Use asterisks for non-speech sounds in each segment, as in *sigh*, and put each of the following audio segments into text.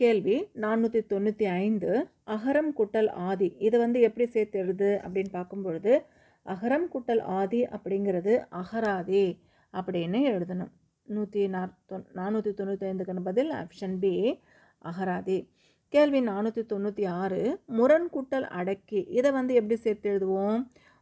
கேள்வி நானூற்றி தொண்ணூற்றி ஐந்து அகரம் குட்டல் ஆதி. இது வந்து எப்படி சேர்த்துடுது அப்படின்னு பார்க்கும்பொழுது அகரம் குட்டல் ஆதி அப்படிங்கிறது அகராதி அப்படின்னு எழுதணும். நூற்றி நாற்பத்தொ நானூற்றி தொண்ணூற்றி ஐந்துக்கான பதில் ஆப்ஷன் பி அகராதி. கேள்வி நானூற்றி தொண்ணூற்றி ஆறு முரண் கூட்டல் அடக்கி. இதை வந்து எப்படி சேர்த்து எழுதுவோம்?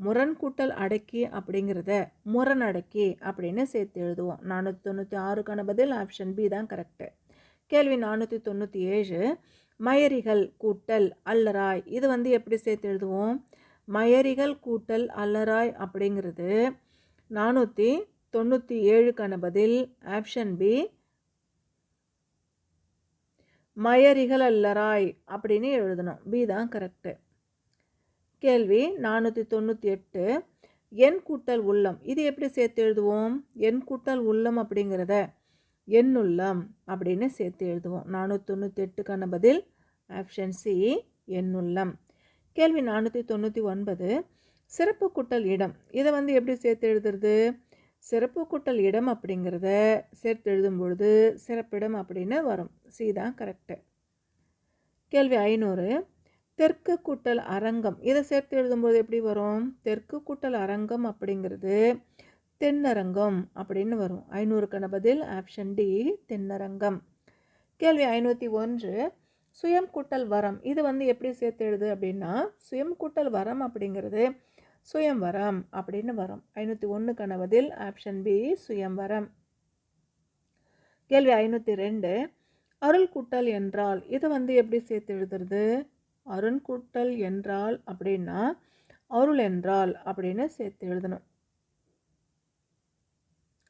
முரண் கூட்டல் அடக்கி அப்படிங்கிறத முரண் அடக்கி அப்படின்னு சேர்த்து எழுதுவோம். நானூற்றி தொண்ணூற்றி ஆறுக்கான பதில் ஆப்ஷன் பி தான் கரெக்டு கேள்வி நானூற்றி தொண்ணூற்றி ஏழு மயரிகள் கூட்டல் அல்லராய் இது வந்து எப்படி சேர்த்து எழுதுவோம்? மயரிகள் கூட்டல் அல்லராய் அப்படிங்கிறது நானூற்றி தொண்ணூற்றி ஏழுக்கான பதில் ஆப்ஷன் பி மயரிகள் அல்லராய் அப்படின்னு எழுதணும். பி தான் கரெக்டு கேள்வி நானூற்றி தொண்ணூற்றி எட்டு என் கூட்டல் உள்ளம் இது எப்படி சேர்த்து எழுதுவோம்? என் கூட்டல் உள்ளம் அப்படிங்கிறத எண்ணுள்ளம் அப்படின்னு சேர்த்து எழுதுவோம். நானூற்றி தொண்ணூற்றி எட்டுக்கான பதில் ஆப்ஷன் சி எண்ணுள்ளம் கேள்வி நானூற்றி தொண்ணூற்றி ஒன்பது சிறப்பு கூட்டல் இடம். இதை வந்து எப்படி சேர்த்து எழுதுறது? சிறப்பு கூட்டல் இடம் அப்படிங்கிறத சேர்த்து எழுதும் பொழுது சிறப்பிடம் அப்படின்னு வரும். சி தான் கரெக்டு கேள்வி ஐநூறு தெற்கு கூட்டல் அரங்கம். இதை சேர்த்து எழுதும்போது எப்படி வரும்? தெற்கு கூட்டல் அரங்கம் அப்படிங்கிறது தென்னரங்கம் அப்படின்னு வரும். ஐநூறுக்கான பதில் ஆப்ஷன் டி தென்னரங்கம். கேள்வி ஐநூற்றி ஒன்று சுயம் கூட்டல் வரம். இது வந்து எப்படி சேர்த்து எழுது அப்படின்னா சுயம் கூட்டல் வரம் அப்படிங்கிறது சுயம்வரம் அப்படின்னு வரும். ஐநூற்றி ஒன்றுக்கான பதில் ஆப்ஷன் பி சுயம்வரம் கேள்வி ஐநூற்றி ரெண்டு அருள் கூட்டல் என்றால் இது வந்து எப்படி சேர்த்து எழுதுறது? அருண் கூட்டல் என்றால் அப்படின்னா அருள் என்றால் அப்படின்னு சேர்த்து எழுதணும்.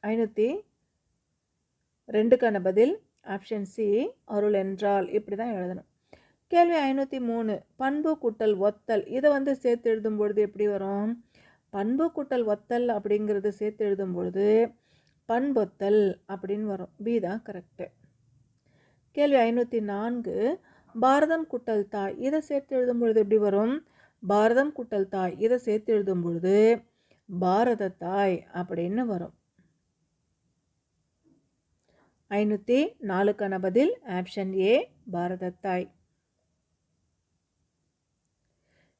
ஐநூற்றி ரெண்டுக்கான பதில் ஆப்ஷன் சி அருள் என்றால். இப்படி தான் எழுதணும். கேள்வி ஐநூற்றி மூணு பண்பு கூட்டல் ஒத்தல். இதை வந்து சேர்த்து எழுதும் பொழுது எப்படி வரும்? பண்பு கூட்டல் ஒத்தல் அப்படிங்கிறது சேர்த்து எழுதும் பொழுது பண்பொத்தல் அப்படின்னு வரும். பி தான் கரெக்டு கேள்வி ஐநூற்றி நான்கு பாரதம் குட்டல் தாய். இதை சேர்த்து எழுதும் பொழுது எப்படி வரும்? பாரதம் குட்டல் தாய். இதை சேர்த்து எழுதும் பொழுது பாரத தாய் அப்படின்னு வரும். ஐநூற்றி நாலுக்கான பதில் ஆப்ஷன் ஏ பாரத தாய்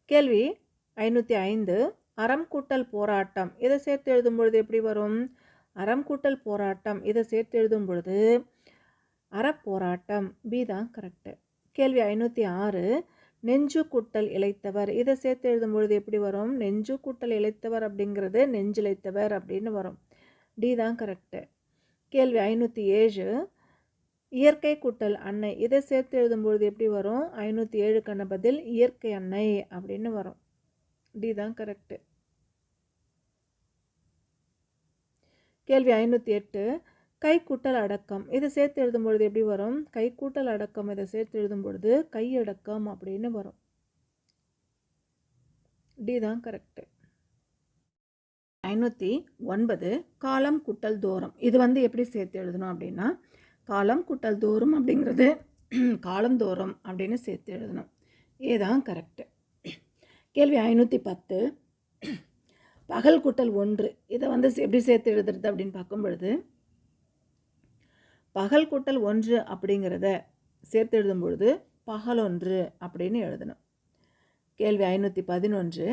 கேள்வி ஐநூற்றி ஐந்து அறம் கூட்டல் போராட்டம். இதை சேர்த்து எழுதும் பொழுது எப்படி வரும்? அறம் கூட்டல் போராட்டம். இதை சேர்த்து எழுதும் பொழுது அறப்போராட்டம். பி தான் கரெக்டு கேள்வி ஐநூற்றி ஆறு நெஞ்சு கூட்டல் இழைத்தவர். இதை சேர்த்து எழுதும் பொழுது எப்படி வரும்? நெஞ்சு கூட்டல் இழைத்தவர் அப்படிங்கிறது நெஞ்சிழைத்தவர் அப்படின்னு வரும். டி தான் கரெக்டு கேள்வி ஐநூற்றி ஏழு. இயற்கை கூட்டல் அன்னை. இதை சேர்த்து எழுதும்பொழுது எப்படி வரும்? ஐநூற்றி ஏழுக்கான பதில் இயற்கை அன்னை அப்படின்னு வரும். டி தான் கரெக்டு கேள்வி ஐநூற்றி எட்டு. கை கூட்டல் அடக்கம். இதை சேர்த்து எழுதும் பொழுது எப்படி வரும்? கை கூட்டல் அடக்கம். இதை சேர்த்து எழுதும் பொழுது கையடக்கம் அப்படின்னு வரும். டி தான் கரெக்டு ஐநூற்றி ஒன்பது காலம் கூட்டல் தூரம் இது வந்து எப்படி சேர்த்து எழுதணும் அப்படின்னா காலம் கூட்டல் தூரம் அப்படிங்கிறது *clears throat* காலந்தோறும் அப்படின்னு சேர்த்து எழுதணும். இதுதான் கரெக்டு கேள்வி ஐநூற்றி பத்து. பகல் கூட்டல் ஒன்று. இதை வந்து எப்படி சேர்த்து எழுதுறது அப்படின்னு பார்க்கும் பொழுது பகல் கூட்டல் ஒன்று அப்படிங்கிறத சேர்த்து எழுதும் பொழுது பகலொன்று அப்படின்னு எழுதணும். கேள்வி ஐநூற்றி பதினொன்று.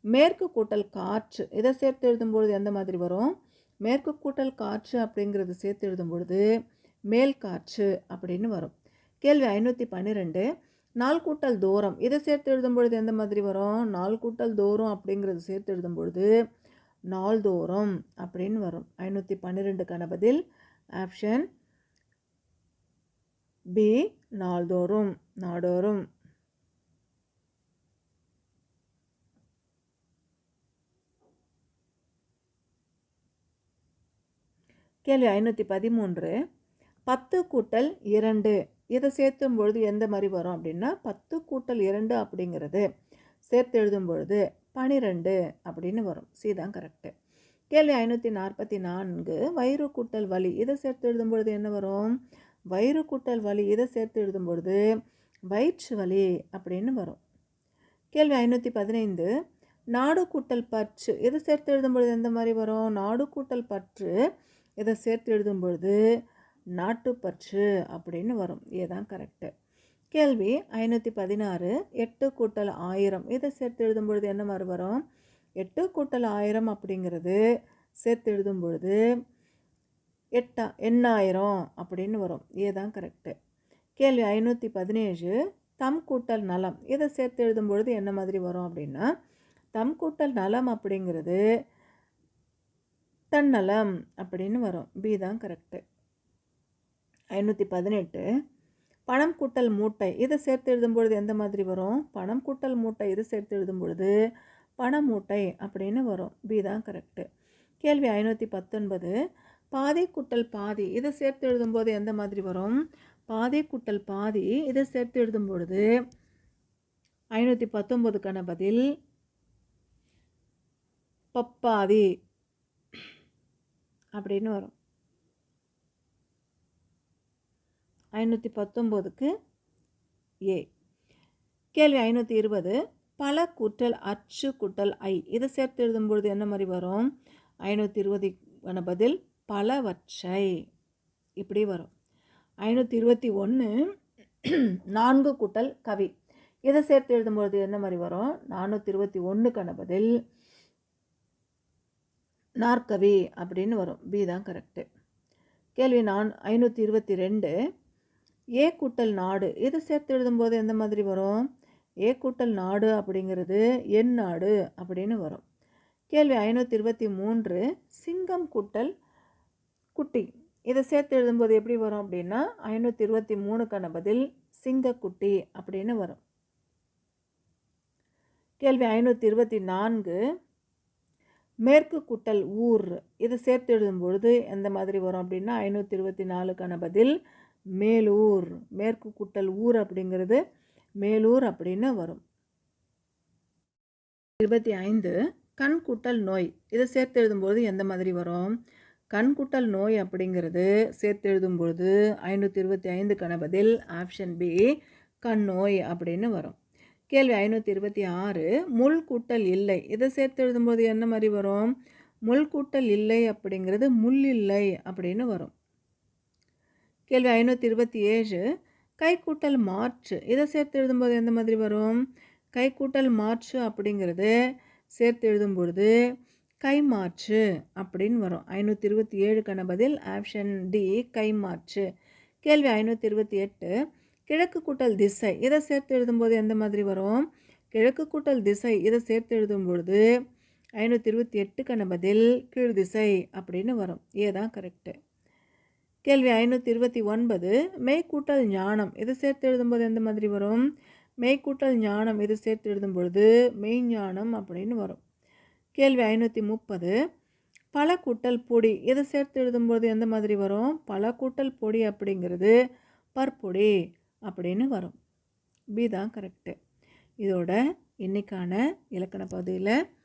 மேற்கு கூட்டல் காற்று இதை சேர்த்து எழுதும் பொழுது எந்த மாதிரி வரும்? மேற்கு கூட்டல் காற்று அப்படிங்கிறது சேர்த்து எழுதும்பொழுது மேல் காற்று அப்படின்னு வரும். கேள்வி ஐநூற்றி பன்னிரெண்டு. நாள் கூட்டல் தூரம் இதை சேர்த்து எழுதும்பொழுது எந்த மாதிரி வரும்? நாள் கூட்டல் தூரம் அப்படிங்கிறது சேர்த்து எழுதும் பொழுது நாள்தோறும் அப்படின்னு வரும். ஐநூற்றி பன்னிரெண்டுக்கான பதில் ஆப்ஷன் பி நாள்தோறும் நாடோறும். கேள்வி ஐநூற்றி பதிமூன்று. பத்து கூட்டல் இரண்டு. இதை சேர்த்தும் பொழுது எந்த மாதிரி வரும் அப்படின்னா பத்து கூட்டல் இரண்டு அப்படிங்கிறது சேர்த்து எழுதும் பொழுது பனிரெண்டு அப்படின்னு வரும். சி தான் கரெக்டு கேள்வி ஐநூற்றி நாற்பத்தி நான்கு வயிறு கூட்டல் வலி. இதை சேர்த்து எழுதும் பொழுது என்ன வரும்? வயிறு கூட்டல் வலி. இதை சேர்த்து எழுதும் பொழுது வயிற்று வலி அப்படின்னு வரும். கேள்வி ஐநூற்றி பதினைந்து நாடு கூட்டல் பற்று. இதை சேர்த்து எழுதும் பொழுது எந்த மாதிரி வரும்? நாடு கூட்டல் பற்று. இதை சேர்த்து எழுதும் பொழுது நாட்டுப்பற்று அப்படின்னு வரும். இதுதான் கரெக்டு கேள்வி ஐநூற்றி பதினாறு எட்டு கூட்டல் ஆயிரம். இதை சேர்த்து எழுதும் பொழுது என்ன மாதிரி வரும்? எட்டு கூட்டல் ஆயிரம் அப்படிங்கிறது சேர்த்து எழுதும் பொழுது எட்டா எண்ணாயிரம் அப்படின்னு வரும். இதுதான் கரெக்டு கேள்வி ஐநூற்றி பதினேழு தம் கூட்டல் நலம். இதை சேர்த்து எழுதும் பொழுது என்ன மாதிரி வரும் அப்படின்னா தம் கூட்டல் நலம் அப்படிங்கிறது தன்னலம் அப்படின்னு வரும். பி தான் கரெக்டு ஐநூற்றி பதினெட்டு. பணம் கூட்டல் மூட்டை. இதை சேர்த்து எழுதும் பொழுது எந்த மாதிரி வரும்? பணம் கூட்டல் மூட்டை. இதை சேர்த்து எழுதும் பொழுது பண மூட்டை அப்படின்னு வரும். பி தான் கரெக்டு கேள்வி ஐநூற்றி பத்தொன்பது. பாதி கூட்டல் பாதி. இதை சேர்த்து எழுதும்போது எந்த மாதிரி வரும்? பாதி கூட்டல் பாதி. இதை சேர்த்து எழுதும் பொழுது ஐநூற்றி பத்தொம்போதுக்கான பதில் பப்பாதி. அப்படின்னு வரும். ஐநூற்றி பத்தொம்போதுக்கு ஏ. கேள்வி ஐநூற்றி இருபது பல கூட்டல் அச்சு கூட்டல் ஐ. இதை சேர்த்து எழுதும் பொழுது என்ன மாதிரி வரும்? ஐநூற்றி இருபதுக்கான பதில் பலவற்றை. இப்படி வரும். ஐநூற்றி இருபத்தி ஒன்று நான்கு கூட்டல் கவி. இதை சேர்த்து எழுதும்பொழுது என்ன மாதிரி வரும்? நானூற்றி இருபத்தி ஒன்றுக்கான பதில் நாற்கவி அப்படின்னு வரும். பி தான் கரெக்டு கேள்வி நான் ஐநூற்றி இருபத்தி ரெண்டு. ஏ கூட்டல் நாடு இதை சேர்த்து எழுதும்போது எந்த மாதிரி வரும்? ஏ கூட்டல் நாடு அப்படிங்கிறது என் நாடு அப்படின்னு வரும். கேள்வி ஐநூற்றி இருபத்தி மூன்று. சிங்கம் கூட்டல் குட்டி இதை சேர்த்து எழுதும்போது எப்படி வரும் அப்படின்னா ஐநூற்றி இருபத்தி மூணுக்கான பதில் சிங்கக்குட்டி அப்படின்னு வரும். கேள்வி ஐநூற்றி இருபத்தி நான்கு. மேற்கு கூட்டல் ஊர் இதை சேர்த்து எழுதும் பொழுது எந்த மாதிரி வரும் அப்படின்னா ஐநூற்றி இருபத்தி நாலுக்கான பதில் மேலூர். மேற்கு கூட்டல் ஊர் அப்படிங்கிறது மேலூர் அப்படின்னு வரும். இருபத்தி ஐந்து கண் கூட்டல் நோய். இதை சேர்த்து எழுதும்போது எந்த மாதிரி வரும்? கண் கூட்டல் நோய் அப்படிங்கிறது சேர்த்து எழுதும் பொழுது ஐநூற்றி இருபத்தி ஐந்துக்கான பதில் ஆப்ஷன் பி கண் நோய் அப்படின்னு வரும். கேள்வி ஐநூற்றி இருபத்தி ஆறு முள் கூட்டல் இல்லை. இதை சேர்த்து எழுதும்போது என்ன மாதிரி வரும்? முள் கூட்டல் இல்லை அப்படிங்கிறது முள் இல்லை அப்படின்னு வரும். கேள்வி ஐநூற்றி இருபத்தி ஏழு கைக்கூட்டல் கூட்டல் மாற்று இதை சேர்த்து எழுதும்போது எந்த மாதிரி வரும்? கைக்கூட்டல் கூட்டல் மாற்று அப்படிங்கிறது சேர்த்து எழுதும்பொழுது கை மாற்று அப்படின்னு வரும். ஐநூற்றி இருபத்தி ஏழுக்கான பதில் ஆப்ஷன் டி கை மாற்று கேள்வி ஐநூற்றி இருபத்தி எட்டு கிழக்கு கூட்டல் திசை இதை சேர்த்து எழுதும்போது எந்த மாதிரி வரும்? கிழக்கு கூட்டல் திசை இதை சேர்த்து எழுதும் பொழுது ஐநூற்றி இருபத்தி எட்டுக்கான பதில் கீழ் திசை அப்படின்னு வரும். ஏ தான் கரெக்டு கேள்வி ஐநூற்றி இருபத்தி ஒன்பது மெய்க்கூட்டல் ஞானம் இதை சேர்த்து எழுதும்போது எந்த மாதிரி வரும்? மெய்க்கூட்டல் ஞானம் இதை சேர்த்து எழுதும் பொழுது மெய்ஞானம் அப்படின்னு வரும். கேள்வி ஐநூற்றி முப்பது பல கூட்டல் பொடி இதை சேர்த்து எழுதும்போது எந்த மாதிரி வரும்? பல கூட்டல் பொடி அப்படிங்கிறது பற்பொடி. அப்படின்னு வரும். பி தான் கரெக்டு இதோட இன்னைக்கான இலக்கண பகுதியில்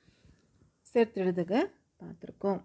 சேர்த்து எழுதுக பார்த்துருக்கோம்.